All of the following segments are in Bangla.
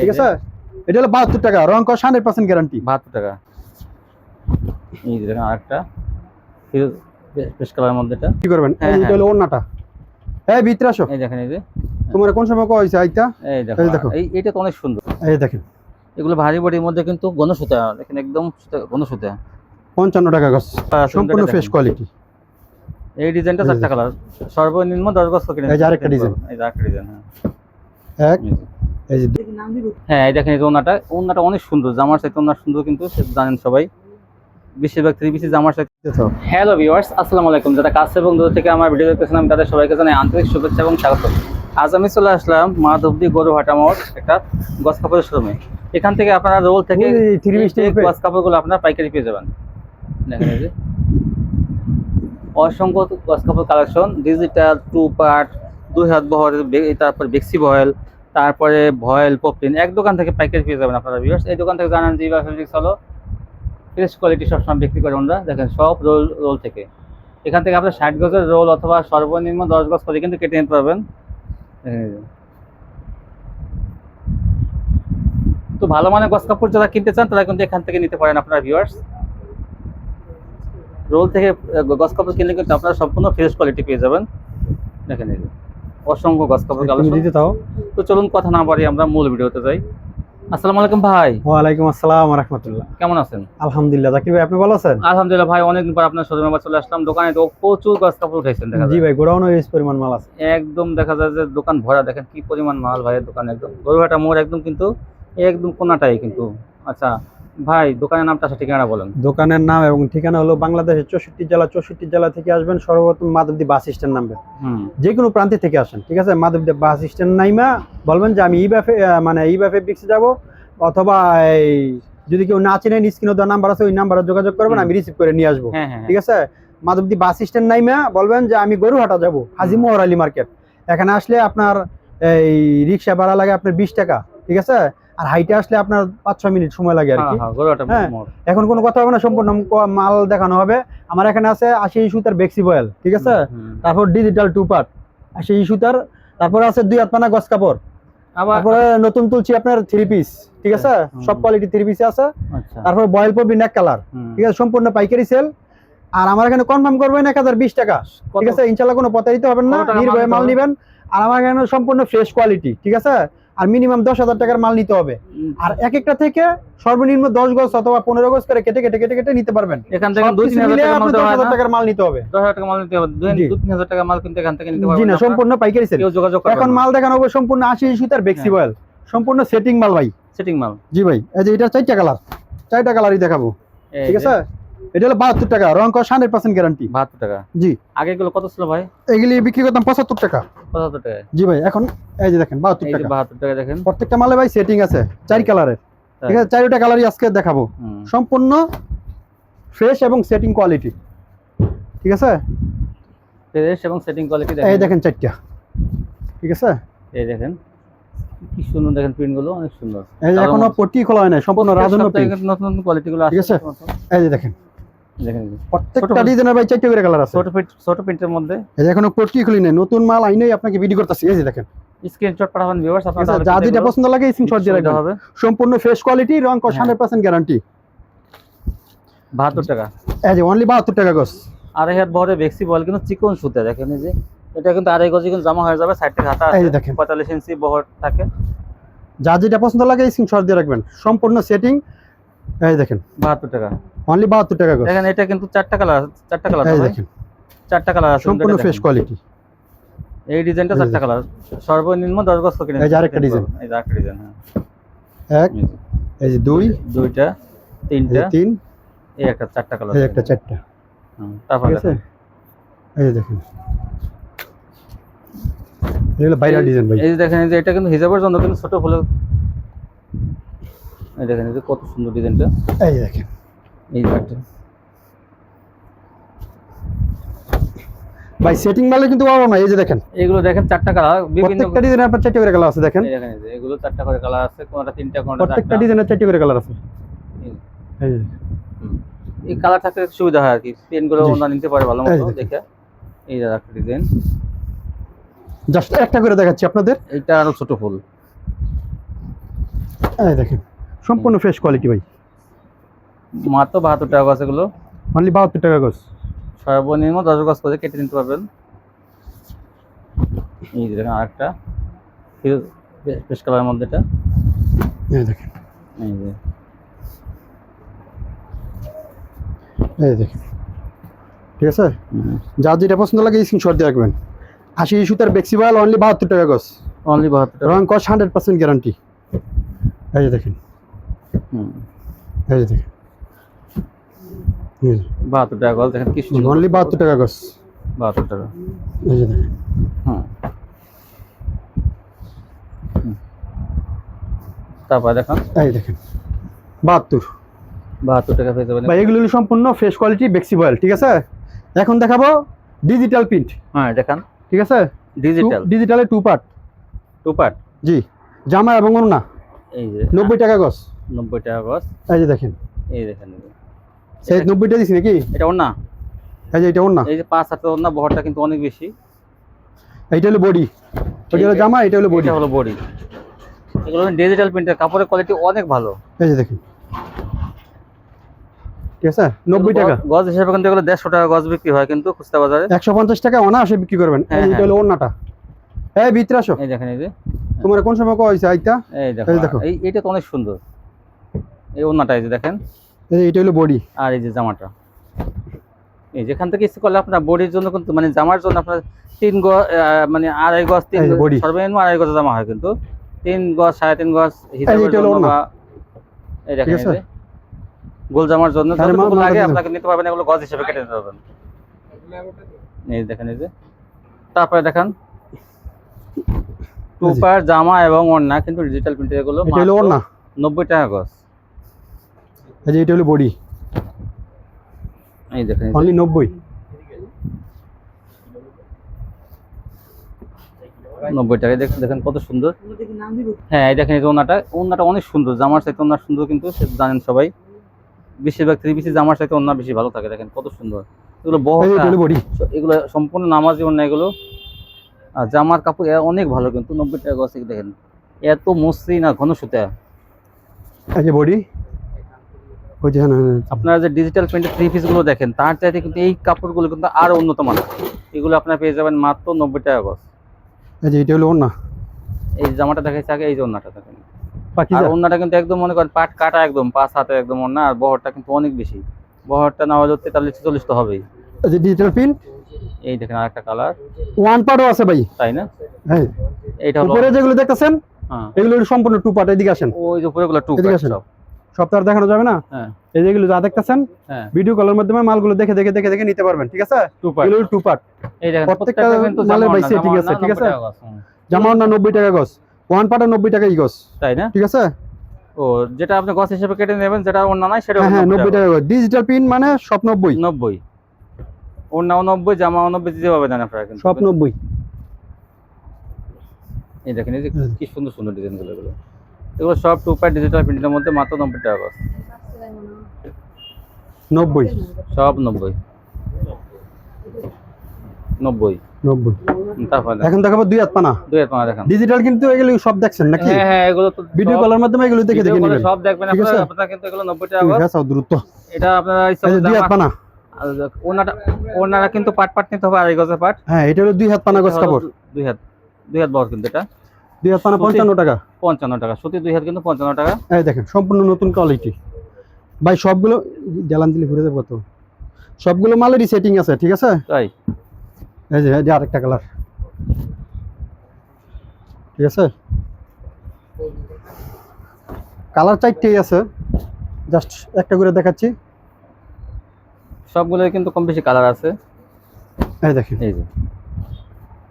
ঠিক আছে? এটা হলো বাহাত্তর টাকা। রং কস হান্ড্রেড পার্সেন্ট গ্যারান্টি। বাহাত্তর টাকা। এই যে দেখেন আরেকটা। ফ্রেশ কালারের মধ্যে এটা। কি করবেন? হ্যাঁ, এটা হ্যাঁ। হলো ওন্নাটা ভিতরে আসো। এই দেখেন এই যে। তোমার কোন সময় কয় হয়েছে? আইতা? এই এই দেখো দেখো। এই এটা তো অনেক সুন্দর। এই দেখেন। এগুলো ভারী বডির মধ্যে কিন্তু সুতা একদম ঘন সুতা পঞ্চান্ন টাকা গছ আর সম্পূর্ণ ফ্রেশ কোয়ালিটি এই ডিজাইনটা চারটা কালার। সর্বনিম্ন দশ বছর কিনে এই যে আরেকটা design। এই আরেকটা ডিজাইন হ্যাঁ। এক এই যে হ্যাঁ এই দেখেন এই যে ওনাটা। ওনাটা অনেক সুন্দর জামার সাথে ওনার সুন্দর কিন্তু জানেন সবাই। বেশিরভাগ থ্রি পিসি জামার সাথে। হ্যালো ভিউয়ার্স আসসালামু আলাইকুম। যারা কাছে এবং দূর থেকে আমার ভিডিও দেখতেছেন আমি তাদের সবাইকে জানাই আন্তরিক শুভেচ্ছা এবং স্বাগত। আজ আমি চলে আসলাম মাধবদী গরু হাটামোড় একটা গছ কাপড়ের শোরুমে এখান থেকে আপনারা রোল থেকে থ্রি পিস গছ কাপড়গুলো আপনারা পাইকারি পেয়ে যাবেন। দেখেন এই যে। অসংখ্য গছ কাপড় কালেকশন ডিজিটাল টু পার্ট দুই হাত বহরের তারপর বেক্সি ভয়েল তারপরে ভয়েল, পপটিন, এক দোকান থেকে পাইকারি পেয়ে যাবেন আপনারা ভিউয়ার্স এই দোকান থেকে জানান জিবা ফেব্রিক্স হলো। ফ্রেশ কোয়ালিটি সবসময় বিক্রি করে ওনারা দেখেন, সব রোল রোল থেকে। এখান থেকে আপনার ষাট গজের রোল অথবা সর্বনিম্ন দশ গজ করে কিন্তু কেটে নিতে পারবেন। যে। তো ভালো মানের গছ কাপড় যারা কিনতে চান, তারা কিন্তু এখান থেকে নিতে পারেন আপনার ভিউয়ার্স রোল থেকে গছ কাপড় কিনলে কিন্তু আপনারা সম্পূর্ণ ফ্রেশ কোয়ালিটি পেয়ে যাবেন। দেখেন এই যে। অসংখ্য গছ কাপড় কালেকশন। দিতে তাও তো চলুন কথা না বাড়ি আমরা মূল ভিডিওতে যাই। আসসালামু আলাইকুম ভাই। ওয়ালাইকুম আসসালাম রহমতুল্লাহ। কেমন আছেন? আলহামদুলিল্লাহ। জাকির ভাই আপনি ভালো আছেন? আলহামদুলিল্লাহ ভাই অনেকদিন পর আপনার শোরুমে আবার চলে আসলাম। দোকানে তো প্রচুর গছ কাপড় উঠাইছেন দেখা জি ভাই গোডাউনও ইউজ পরিমাণ মাল আছে। একদম দেখা যায় যে দোকান ভরা দেখেন কি পরিমাণ মাল ভাইয়ের দোকান একদম। গরুহাটা মোড় একদম কিন্তু একদম কোনাটাই কিন্তু। আচ্ছা ভাই দোকানের নামটা আচ্ছা ঠিকানা বলেন। দোকানের নাম এবং ঠিকানা হলো বাংলাদেশের চৌষট্টি জেলা চৌষট্টি জেলা থেকে আসবেন সর্বপ্রথম মাধবদী বাস স্ট্যান্ড নামবেন হুম। যে কোনো প্রান্তে থেকে আসেন ঠিক আছে? মাধবদী বাস স্ট্যান্ড নাইমা বলবেন যে আমি ই ব্যাফে মানে ই ব্যাফে বিক্সে যাব অথবা এই যদি কেউ না চিনেন স্ক্রিনে দেওয়া নাম্বার আছে ওই নাম্বারে যোগাযোগ করবেন আমি রিসিভ করে নিয়ে আসব। হ্যাঁ হ্যাঁ ঠিক আছে? মাধবদী বাস স্ট্যান্ড নাইমা বলবেন যে আমি গরুহাটা যাব হাজি মোহর আলী মার্কেট। এখানে আসলে আপনার এই রিক্সা ভাড়া লাগে আপনার বিশ টাকা ঠিক আছে? আর হাইটে আসলে আপনার পাঁচ ছয় মিনিট সময় লাগে আর হ্যাঁ কি। হ্যাঁ হ্যাঁ। এখন কোনো কথা হবে না সম্পূর্ণ মাল দেখানো হবে। আমার এখানে আছে আশি সুতার বেক্সি বয়েল ঠিক আছে? তারপর ডিজিটাল টু পার্ট আশি সুতার তারপরে আছে দুই হাতপানা গস কাপড়। তারপরে নতুন তুলছি আপনার থ্রি পিস ঠিক আছে? সব কোয়ালিটি থ্রি পিস আছে। আচ্ছা। তারপর বয়েল পড়বি নেক কালার ঠিক আছে? সম্পূর্ণ পাইকারি সেল আর আমার এখানে কনফার্ম করবেন এক হাজার বিশ টাকা ঠিক আছে? ইনশাল্লাহ কোনো প্রতারিত হবেন না নির্ভয়ে মাল? নিবেন? আর আমার এখানে সম্পূর্ণ ফ্রেশ কোয়ালিটি ঠিক আছে? আর মিনিমাম দশ হাজার টাকার মাল নিতে হবে। আর এক একটা থেকে সর্বনিম্ন দশ গজ অথবা পনেরো গজ করে কেটে কেটে কেটে কেটে নিতে পারবেন। এখান থেকে দুই তিন হাজার টাকার মাল নিতে হবে। দশ হাজার টাকা মাল নিতে হবে। তিন হাজার টাকা মাল কিন্তু এখান থেকে নিতে জি পারবেন না। সম্পূর্ণ পাইকারি সেল যোগাযোগ এখন মাল দেখানো হবে সম্পূর্ণ আশি সুতার বেক্সি। বয়েল সম্পূর্ণ সেটিং মাল ভাই। সেটিং মাল। জি ভাই এই যে এটা চারটা কালার চারটা কালারই দেখাবো। ঠিক আছে? এটা হলো বাহাত্তর টাকা। রং কস হান্ড্রেড পার্সেন্ট গ্যারান্টি বাহাত্তর টাকা। জি। আগে গুলো কত ছিল ভাই? এগুলি বিক্রি করতাম পঁচাত্তর টাকা। পঁচাত্তর টাকা জি ভাই এখন এই যে দেখেন বাহাত্তর টাকা। বাহাত্তর টাকা দেখেন। প্রত্যেকটা মালে ভাই সেটিং আছে চার কালারের তাই। ঠিক আছে? চারটা কালারই আজকে দেখাবো। সম্পূর্ণ ফ্রেশ এবং সেটিং কোয়ালিটি ঠিক আছে? ফ্রেশ এবং সেটিং কোয়ালিটি এই দেখেন চারটা। ঠিক আছে? এই দেখেন। কি সুন্দর দেখেন প্রিন্টগুলো অনেক সুন্দর। এই এখনও মধ্যে- খোলা হয় না সম্পূর্ণ রাজন্য নতুন নতুন কোয়ালিটি গুলো ঠিক আছে? এই যে দেখেন। দেখেন প্রত্যেকটা ডিজাইনের ভাই চারটে করে কালার আছে। ছোট প্রিন্ট ছোট প্রিন্টের মধ্যে। এই যে এখনও পট্টি খুলি নাই নতুন মাল আইনেই আপনাকে ভিডিও করতেছি। এই যে দেখেন। স্ক্রিনশট পাঠাবেন ভিউয়ার্স আপনারা যা যেটা পছন্দ লাগে স্ক্রিনশট দিয়ে রাখবেন। হবে। সম্পূর্ণ ফ্রেশ কোয়ালিটি রং কস হ্যাঁ। গ্যারান্টি টাকা। এই যে অনলি বাহাত্তর টাকা গস আড়াই হাত বহরে বেক্সি বল কিন্তু চিকন সুতা দেখেন এই যে। এটা কিন্তু আড়াই গজি কিন্তু জামা হয়ে যাবে সাইড থেকে হাতা আছে। দেখেন। পঁয়তাল্লিশ ইঞ্চি বহর থাকে। যা যেটা পছন্দ লাগে স্ক্রিনশট দিয়ে রাখবেন। সম্পূর্ণ সেটিং এই দেখেন। বাহাত্তর টাকা। অনলি বাহাত্তর টাকা গস দেখেন এটা কিন্তু চারটা কালার চারটা কালার ভাই। দেখেন। চারটা কালার আছে সম্পূর্ণ ফ্রেশ কোয়ালিটি এই ডিজাইনটা চারটা কালার সর্বনিম্ন দশ গজ করে এই যে আরেকটা। পারবেন। এই আরেকটা ডিজাইন হ্যাঁ। এক এই যে। দুই দুইটা তিনটা তিন এই একটা চারটা কালার এই একটা চারটা। তারপর আছে? এই যে দেখেন। এগুলো বাইরের ডিজাইন ভাই। এই দেখেন এই যে এটা কিন্তু হিজাবের জন্য কিন্তু ছোট ফুলের এই দেখেন এই কত সুন্দর ডিজাইনটা। এই দেখেন। এই একটা ভাই সেটিং মালে কিন্তু পাবো না এই যে দেখেন। এগুলো দেখেন চারটা কালার বিভিন্ন প্রত্যেকটা ডিজাইনে আপনার চারটে করে কালার আছে দেখেন। এই দেখেন এগুলো চারটা করে কালার আছে কোনটা তিনটা কোনটা প্রত্যেকটা চারটা ডিজাইনের চারটে করে কালার আছে। এই। যে এই কালার একটু সুবিধা হয় আর কি। পেনগুলো জি। ওনা নিতে পারে ভালো মতো দেখে। এই যে একটা ডিজাইন জাস্ট একটা করে দেখাচ্ছি আপনাদের। এইটা আরও ছোট ফুল। এই দেখেন। সম্পূর্ণ ফ্রেশ কোয়ালিটি ভাই। মাত্র বাহাত্তর টাকা গছ এগুলো। অনলি বাহাত্তর টাকা গজ সর্বনিম্ন দশ গছ করে কেটে নিতে পারবেন। এই যে দেখেন আরেকটা। ফ্রেশ কালারের মধ্যে এটা। এই দেখেন। এই যে। এই দেখেন। ঠিক আছে? যার যেটা পছন্দ লাগে স্ক্রিনশট দিয়ে রাখবেন। আশি সুতার বেক্সিবাল অনলি বাহাত্তর টাকা গজ অনলি বাহাত্তর টাকা। রং কস হান্ড্রেড পার্সেন্ট গ্যারান্টি এই যে দেখেন। হুম। এই যে দেখেন। বাহাত্তর টাকা গছ দেখেন কি সুন্দর। অনলি বাহাত্তর টাকা গজ। বাহাত্তর টাকা। এই যে দেখেন। হুম। হুম। তারপর দেখেন। এই দেখেন। বাহাত্তর। বাহাত্তর টাকা পেয়ে যাবেন। বা এগুলো সম্পূর্ণ ফ্রেশ কোয়ালিটি বেক্সিবয়েল ঠিক আছে? এখন দেখাবো ডিজিটাল প্রিন্ট হ্যাঁ দেখান। ঠিক আছে? ডিজিটাল ডিজিটালে টু পার্ট টু পার্ট জি। জামা এবং না এই যে। নব্বই টাকা গজ। নব্বই টাকা গছ এই যে দেখেন। এই দেখেন এই যে। সেই দিছি নাকি? এটা ওর এই যে এটা ওর এই যে পাঁচ হাতের ওর বহরটা কিন্তু অনেক বেশি। এইটা হলো বডি। হলো জামা এটা হলো বডি। এটা হলো বডি। এগুলো ডিজিটাল প্রিন্টের কাপড়ের কোয়ালিটি অনেক ভালো। এই যে দেখেন। ঠিক আছে? নব্বই টাকা। গ- গজ হিসেবে কিন্তু এগুলো দেড়শো টাকা গজ বিক্রি হয় কিন্তু খুচরা বাজারে। একশো পঞ্চাশ টাকা অনায়াসে বিক্রি করবেন। এই হ্যাঁ, হ্যাঁ। হলো ওড়নাটা। এই ভিতরে আসো। এই দেখেন এই যে। তোমার কোন সময় হয়েছে আইতা? এই দেখো। এই এটা তো অনেক সুন্দর। এই ওন্নাটা এই যে দেখেন। এটা হলো বডি। আর এই যে জামাটা। এই যেখান থেকে ইচ্ছে করলে আপনার বডির জন্য কিন্তু মানে জামার জন্য আপনার তিন গজ মানে আড়াই গজ তিন সর্বনিম্ন আড়াই গজ জামা হয় কিন্তু। তিন গজ সাড়ে তিন গজ হিসাবের এটা হলো জন্য ওড়না। বা এই দেখেন গোল জামার জন্য লাগে আপনাকে নিতে পারবেন এগুলো গজ হিসেবে কেটে নিতে পারবেন। এই দেখেন এই যে। তারপরে দেখেন টু পার জামা এবং ওড়না কিন্তু ডিজিটাল প্রিন্টের এগুলো নব্বই টাকা গজ। যে এটা হলো বডি। এই দেখেন অনলি নব্বই। নব্বই টাকায় দেখেন দেখেন কত সুন্দর। হ্যাঁ এই দেখেন এই ওনাটা। ওনাটা অনেক সুন্দর জামার চাইতে ওনার সুন্দর কিন্তু সে জানেন সবাই। বেশিরভাগ থ্রি পিসি জামার চাইতে ওনার বেশি ভালো থাকে দেখেন কত সুন্দর। এগুলো বডি। এগুলো সম্পূর্ণ নামাজি ওনা এগুলো। আর জামার কাপড় অনেক ভালো কিন্তু নব্বই টাকা গছ দেখেন। এত মসৃণ আর ঘন সুতা। যে বডি। আপনারা যে ডিজিটাল প্রিন্টের থ্রি পিসগুলো দেখেন তার চাইতে কিন্তু এই কাপড়গুলো কিন্তু আরও উন্নত মানের। এগুলো আপনারা পেয়ে যাবেন মাত্র নব্বই টাকা গছ এই যে এটা হলো ওড়না? এই জামাটা দেখাইছে আগে এই যে ওনাটা দেখেন। আর কিন্তু একদম মনে করেন পাট কাটা একদম পাঁচ হাতে একদম আর বহরটা কিন্তু অনেক বেশি। বহরটা না হলে তেতাল্লিশ চল্লিশ তো হবেই। এই যে ডিজিটাল প্রিন্ট এই দেখেন আরেকটা কালার ওয়ান পার্টও আছে ভাই। তাই না? হ্যাঁ। এইটা হলো উপরে যেগুলো দেখতেছেন হ্যাঁ। এগুলো সম্পূর্ণ টু পার্ট এদিকে আসেন। ওই যে উপরেগুলো টু এদিকে আসেন। সপ্তাহ দেখানো যাবে না? হ্যাঁ। এই যেগুলো যা দেখতেছেন হ্যাঁ। ভিডিও কলের মাধ্যমে মালগুলো দেখে দেখে দেখে দেখে নিতে পারবেন ঠিক আছে? টু পার্ট এগুলো টু পার্ট এই দেখেন প্রত্যেকটা মালের জামা setting জামা আছে, ঠিক আছে? টাকা জামা না নব্বই টাকা গজ ওয়ান পার্টে নব্বই টাকাই গজ তাই না? ঠিক আছে? ও যেটা আপনি গছ হিসেবে কেটে নেবেন যেটা অন্য নাই সেটা হ্যাঁ হ্যাঁ নব্বই টাকা গজ। ডিজিটাল প্রিন্ট মানে সব নব্বই। নব্বই। ওড়নাও নব্বই জামাও নব্বই দিতে পারবেন আপনারা কিন্তু সব নব্বই। এই দেখেন এই যে কি সুন্দর সুন্দর ডিজাইনগুলো এগুলো। এগুলো সব টু ডিজিটাল প্রিন্টের মধ্যে মাত্র নব্বই টাকা গজ নব্বই? সব নব্বই। নব্বই। নব্বই। হুম, তারপর দেখেন। এখন দেখাবো দুই হাত পানা। দুই হাজার টাকা দেখান। ডিজিটাল কিন্তু এগুলো সব দেখছেন নাকি? হ্যাঁ হ্যাঁ এগুলো তো ভিডিও কলের মাধ্যমে এগুলো দেখে video দেখে নেবেন সব দেখবেন ঠিক আপনারা। আপনারা কিন্তু এগুলো টাকা। হ্যাঁ দ্রুত। এটা আপনারা ইচ্ছা এই যে মতো দুই হাত পানা। ওনাটা ওনারা কিন্তু পাট পাট নিতে হবে আড়াই গজের পাট। হ্যাঁ এটা হলো দুই হাত পানা গজ কাপড়। দুই হাত দুই হাত বহর কিন্তু এটা। দুই হাত পানা পঞ্চান্ন টাকা। পঞ্চান্ন টাকা সত্যি দুই হাত কিন্তু পঞ্চান্ন টাকা। এই দেখেন সম্পূর্ণ নতুন কোয়ালিটি ভাই সবগুলো জ্বালান দিলে ঘুরে যাব কত? সবগুলো মালেরই সেটিং আছে ঠিক আছে? তাই। এই যে এই আরেকটা কালার ঠিক আছে? কালার চারটেই আছে। জাস্ট একটা করে দেখাচ্ছি। সবগুলো কিন্তু কম বেশি কালার আছে। এই দেখেন। এই যে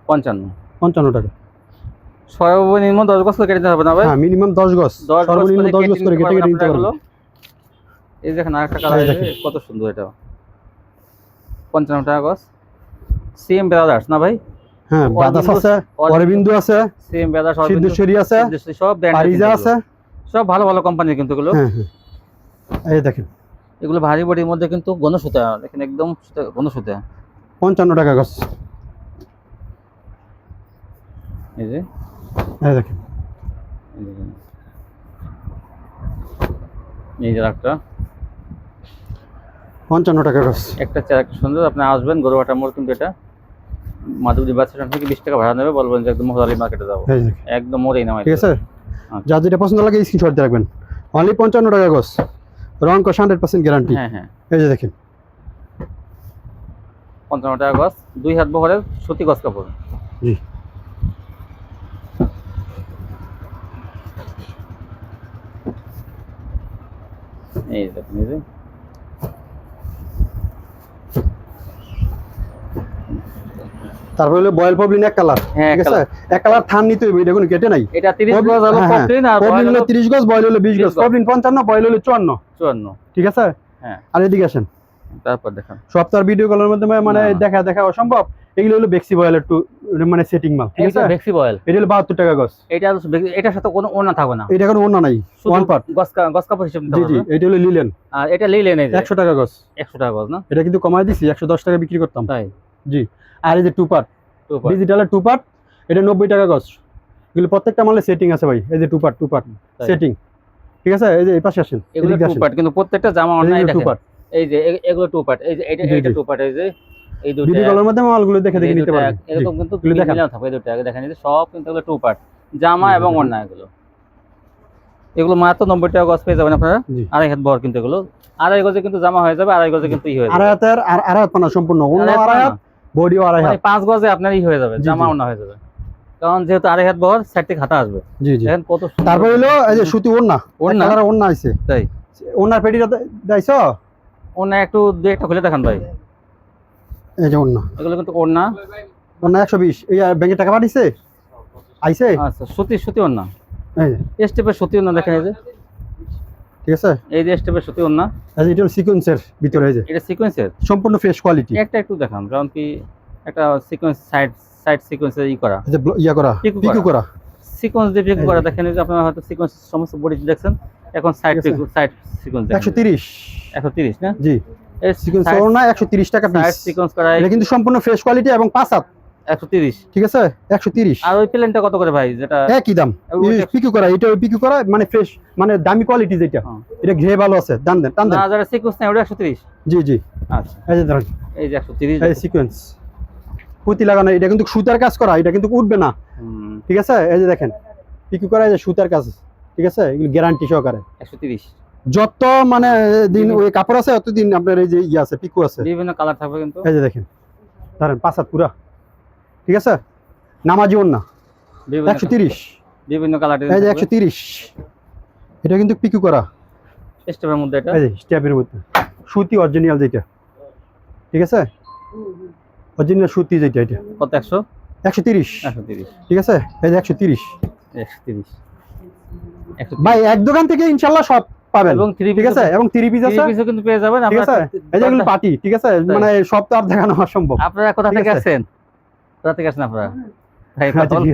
পঞ্চান্ন। পঞ্চান্ন টাকা। সর্বনিম্ন দশ গজ করে কেটে নিতে হবে না ভাই? হ্যাঁ মিনিমাম দশ গজ। সর্বনিম্ন করে দশ কেটে গজ করে কেটে কেটে নিতে আপনারা এই দেখেন আরেকটা কালার দেখেন। কত সুন্দর এটা পঞ্চান্ন টাকা গজ। সেম ব্রাদার্স না ভাই? হ্যাঁ বাদাস আছে অরবিন্দু আছে সেম ব্রাদার্স সিদ্ধেশ্বরী আছে সব ব্র্যান্ড পারিজা আছে। সব ভালো ভালো কোম্পানি কিন্তু এগুলো। হ্যাঁ হ্যাঁ। এই দেখেন। এগুলো ভারী বডির মধ্যে কিন্তু সুতা দেখেন একদম ঘন সুতা পঞ্চান্ন টাকা গজ। এই যে। দেখেন। এই যে একটা পঞ্চান্ন টাকা গজ একটা সুন্দর আপনি আসবেন গরুয়াটা মোড় কিন্তু এটা। মাধবদী বাস থেকে বিশ টাকা ভাড়া নেবে বলবেন যে একদম মার্কেটে যাব। যে, একদম মোড়েই নামাই ঠিক আছে? আচ্ছা। যার যেটা পছন্দ লাগে স্ক্রিনশট দিয়ে রাখবেন। অনলি পঞ্চান্ন টাকা গজ রং কষ হান্ড্রেড পার্সেন্ট গ্যারান্টি হ্যাঁ হ্যাঁ। এই যে দেখেন। পঞ্চান্ন টাকা গছ দুই হাত বহরের সুতি গছ কাপড়। জি। এই যে দেখুন এই যে। তারপর হলো বয়েল পবলিন এক কালার হ্যাঁ, ঠিক এক আছে এক কালার থান নিতে হবে কোনো কেটে নাই। এটা তিরিশ পবলিন- গজ হলো হ্যাঁ, হ্যাঁ। পপলিন আর হলো তিরিশ গজ বয়েল হলো বিশ 20 গজ। পবলিন পঞ্চান্ন বয়েল হলো চুয়ান্ন। চুয়ান্ন। ঠিক আছে? হ্যাঁ। আর এদিকে আসেন। তারপর দেখেন। সব তো আর ভিডিও কলের মাধ্যমে মানে। দেখা দেখা অসম্ভব। এগুলো হলো বেক্সি বয়েল একটু মানে সেটিং মাল ঠিক আছে? ভেক্সি বয়েল এটা হলো বাহাত্তর টাকা গজ। এটা এটার সাথে কোনো ওনা থাকবে না। এটা কোনো ওনা নাই ওয়ান পার্ট কা- গছ কাপড় হিসেবে জি জি এটা হলো লিলেন আর এটা লিলেন এই যে। একশো টাকা গজ। একশো টাকা গজ না? এটা কিন্তু কমাই দিছি একশো দশ টাকা বিক্রি করতাম। তাই? জি আর এই যে টু পার্ট Two part। ডিজিটালের টু পার্ট এটা নব্বই টাকা গজ। এগুলো প্রত্যেকটা মালে সেটিং আছে ভাই এই যে two part two part setting ঠিক আছে এই যে এই পাশে আসেন এগুলো টু পার্ট কিন্তু প্রত্যেকটা জামা অন্যায় এগুলো টু দেখেন। পার্ট এই যে এগুলো টু পার্ট এই যে এটা এটা টু পার্ট এই যে এই দুটো ভিডিও কলের মাধ্যমে মালগুলো দেখে দেখে নিতে পারবেন এরকম কিন্তু। মিলানো থাকবে দুটো আগে দেখেন এই সব কিন্তু এগুলো টু পার্ট জামা এবং। অন্যায় এগুলো। এগুলো মাত্র নব্বই টাকা গজ পেয়ে যাবেন আপনারা। আড়াই হাত বহর কিন্তু এগুলো। আড়াই গজে কিন্তু জামা হয়ে যাবে আড়াই গজে কিন্তু ই হয়ে যাবে। আড়াইহাতের আর আড়াইহাত পানা সম্পূর্ণ অন্য আড়াই হাত বডিও আড়াইহাত মানে পাঁচ গজে আপনার ই হয়ে যাবে জামা। অন্য হয়ে যাবে। কারণ যেহেতু আড়াই হাত বহর সাইড থেকে হাতা আসবে। জি জি। দেখেন কত তারপর হলো এই যে সুতি ওড়না? ওন্না আইছে। তাই। ওন্নার পেটিটা দাইছ ওনা একটু দু একটা খুলে দেখান ভাই। এই যে ওন্না এগুলো কিন্তু ওড়না। ওন্না একশো বিশ। এই ব্যাংকে টাকা পাঠিয়েছে? আইছে? আচ্ছা সুতি সুতি ওড়না। এই স্টেপের সুতি ওড়না দেখেন এই যে। ঠিক আছে? এই যে স্টেপের সুতি ওড়না। এই যে এটা সিকোয়েন্সের ভিতরে এই যে। এটা সিকোয়েন্সের সম্পূর্ণ ফ্রেশ কোয়ালিটি একটা একটু দেখান কারণ কি একটা সিকোয়েন্স সাইড সাইড সিকোয়েন্সে ই করা। ব্ল- ইয়া করা পিকু পিকু করা। সিকোয়েন্স দিয়ে পিক করা। দেখেন যে আপনারা হয়তো সিকোয়েন্স সমস্ত বডি দেখছেন এখন সাইড আছে। সাইড সিকোয়েন্স একশো তিরিশ। একশো তিরিশ না? জি। টাকা পিস সিকোয়েন্স করা এটা কিন্তু সম্পূর্ণ ফ্রেশ কোয়ালিটি এবং পাঁচ হাত। ঠিক আছে? একশো তিরিশ। আর ওই প্লেনটা কত করে ভাই? যেটা একই দাম। পিকু করা এটা পিকু করা মানে ফ্রেশ মানে দামি কোয়ালিটি যেটা। হ্যাঁ। এটা ঘে ভালো আছে। টান দেন টান দেন। না যারা সিকোয়েন্স নেই ওটা একশো তিরিশ। জি জি। আচ্ছা। এই যে ধরেন। এই যে একশো তিরিশ এই সিকোয়েন্স পুঁতি লাগানো এটা কিন্তু সুতার কাজ করা এটা কিন্তু উঠবে না। ঠিক আছে? এই যে দেখেন পিকু করা এই যে সুতার কাজ ঠিক আছে? এগুলো গ্যারান্টি সহকারে। একশো তিরিশ। যত মানে দিন ওই কাপড় আছে অতদিন আপনার এই যে ইয়ে আছে পিকু আছে। বিভিন্ন কালার থাকবে কিন্তু। এই যে দেখেন ধরেন পাঁচ হাত পুরা। ঠিক আছে? নামাজি না একশো তিরিশ। বিভিন্ন কালার এই যে একশো তিরিশ। এটা কিন্তু পিকু করা। স্টেপের মধ্যে এটা? এই যে স্ট্যাপের মধ্যে। সুতি অরিজিনাল যেটা। ঠিক আছে? অরিজিনাল সুতি যেটা এটা। কত একশো? একশো তিরিশ। একশো তিরিশ। ঠিক আছে? এই যে একশো তিরিশ। একশো তিরিশ। ভাই এক দোকান থেকে ইনশাল্লাহ সব পাবেন। এবং থ্রি ঠিক আছে? এবং থ্রি পিস আছে। পিসও কিন্তু পেয়ে যাবেন ঠিক আছে? এই যে পার্টি ঠিক আছে? মানে সব তো আর দেখানো অসম্ভব। আপনারা কোথা থেকে আছেন কোথা থেকে আছেন আপনারা।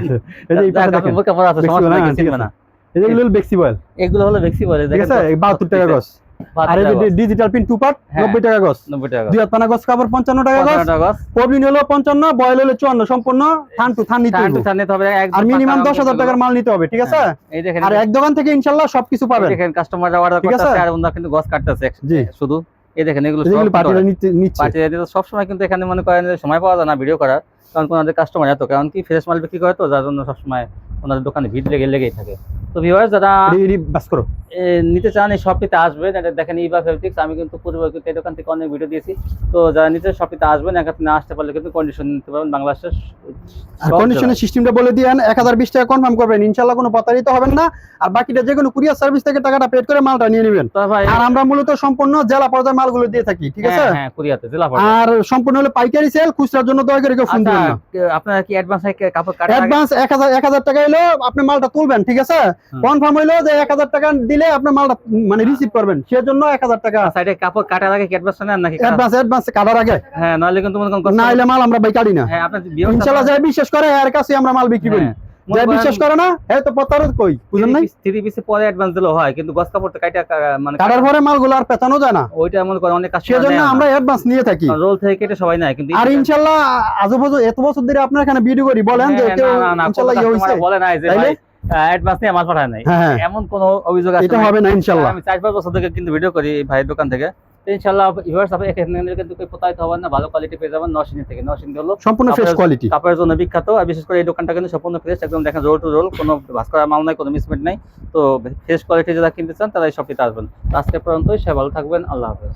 আছে। এই যে এই পাশে দেখেন। আপনার আছে, সমস্যা নাই, না, কিছু ঠিক হবে আছে। না। এগুলো হলো বেক্সি বয়েল এগুলো হলো বেশি বলে ঠিক আছে? বাহাত্তর টাকা গজ আর ডিজিটাল পিন টু পার্ট হ্যাঁ। নব্বই টাকা গজ নব্বই টাকা দুই পানা গজ কাপড় পঞ্চান্ন টাকা গজ পঞ্চান্ন টাকা গজ। পবলিন হলো পঞ্চান্ন বয়েল হলো চুয়ান্ন সম্পূর্ণ থান টু থান নিতে। টু টান নিতে হবে, আর মিনিমাম পাকা দশ হাজার আরাম টাকার মাল নিতে হবে ঠিক আছে? হ্যাঁ। এই দেখেন আর এক দোকান থেকে ইনশাল্লাহ সবকিছু পাবেন। দেখেন কাস্টমাররা অর্ডার করতেছে আর কিন্তু গজ কাটতেছে। শুধু এই দেখেন এগুলো যেগুলো পার্টিরা নিচ্ছে পার্টি সবসময় কিন্তু এখানে মনে করেন সময় পাওয়া যায় না ভিডিও করার কারণ ওনাদের কাস্টমার এত কারণ কি ফ্রেশ মাল বিক্রি করে তো যার জন্য সবসময় ওনাদের দোকানে ভিড় লেগে লেগেই থাকে। তো ভিউয়ার যারা বাস করো। নিতে চান এই শপটিতে আসবেন। এটা দেখেন ইবা ফেব্রিক্স আমি কিন্তু পূর্বে কিন্তু এই দোকান থেকে অনেক ভিডিও দিয়েছি। তো যারা নিতে শপটিতে আসবেন একাতে না আসতে পারলে কিন্তু কন্ডিশন নিতে পারবেন বাংলাদেশের আর কন্ডিশনের সিস্টেমটা বলে দিয়েন এক হাজার বিশ টাকা কনফার্ম করবেন। ইনশাল্লাহ কোনো প্রতারিত হবেন না। আর বাকিটা যে কোনো কুরিয়ার সার্ভিস থেকে টাকাটা পেড করে মালটা নিয়ে নেবেন। আর আমরা মূলত সম্পূর্ণ জেলা পর্যায়ে মালগুলো দিয়ে থাকি ঠিক আছে? হ্যাঁ, হ্যাঁ কুরিয়াতে জেলা পর্যায়ে। আর সম্পূর্ণ হলো পাইকারি সেল খুচরার জন্য দয়া করে কেউ ফোন আচ্ছা দিবেন না। আপনারা কি অ্যাডভান্স কাপড় আগে অ্যাডভান্স এক হাজার এক হাজার টাকা এলো আপনি মালটা তুলবেন ঠিক আছে? কনফার্ম হইল যে এক হাজার টাকা দিলে আপনি মালটা মানে রিসিভ করবেন। সেজন্য এক হাজার টাকা সাইডে কাপড় কাটার আগে অ্যাডভান্স নেন নাকি? অ্যাডভান্স অ্যাডভান্স কাটার আগে। হ্যাঁ নাহলে কিন্তু না হলে মাল আমরা বাই কাটি না। হ্যাঁ আপনার আপনারা- যাই বিশ্বাস করে এর কাছে আমরা মাল বিক্রি করি। হ্যাঁ, যাই বিশ্বাস করে না হ্যাঁ তো প্রতারক কই বুঝলেন নাই? থ্রি পিসে পরে অ্যাডভান্স হয় কিন্তু গস কাপড়টা কাটা মানে কাটার পরে মালগুলো আর পেতানো যায় না। ওইটা মনে করেন অনেক সেজন্য আমরা অ্যাডভান্স নিয়ে থাকি। রোল থেকে কেটে সবাই নেয় কিন্তু আর ইনশাল্লাহ আজু বাজু এত বছর ধরে আপনার এখানে ভিডিও করি বলেন যে হ্যাঁ, কেউ কোনো ইয়ে হইছে। বলে নাই যে ভাই অ্যাডভান্স নিয়ে মাল পাঠায় নাই। হ্যাঁ হ্যাঁ। এমন কোনো অভিযোগ আছে এটা হবে না ইনশাল্লাহ। আমি চার পাঁচ বছর থেকে কিন্তু ভিডিও করি এই ভাইয়ের দোকান থেকে। তো ইনশাল্লাহ ভিউয়ার্স আপনি এখানে কিন্তু কেউ প্রতারিত হবেন না ভালো কোয়ালিটি পেয়ে যাবেন নরসিংদী থেকে। নরসিংদী হলো সম্পূর্ণ ফ্রেশ কোয়ালিটি কাপড়ের জন্য বিখ্যাত। আর বিশেষ করে এই দোকানটা কিন্তু সম্পূর্ণ ফ্রেশ একদম দেখেন রোল টু রোল কোনো ভাস করা মাল নাই কোনো মিসমেন্ট নাই। তো ফ্রেশ কোয়ালিটি যারা কিনতে চান তারা এই শপটিতে আসবেন। আজকে পর্যন্তই সে ভালো থাকবেন আল্লাহ হাফেজ।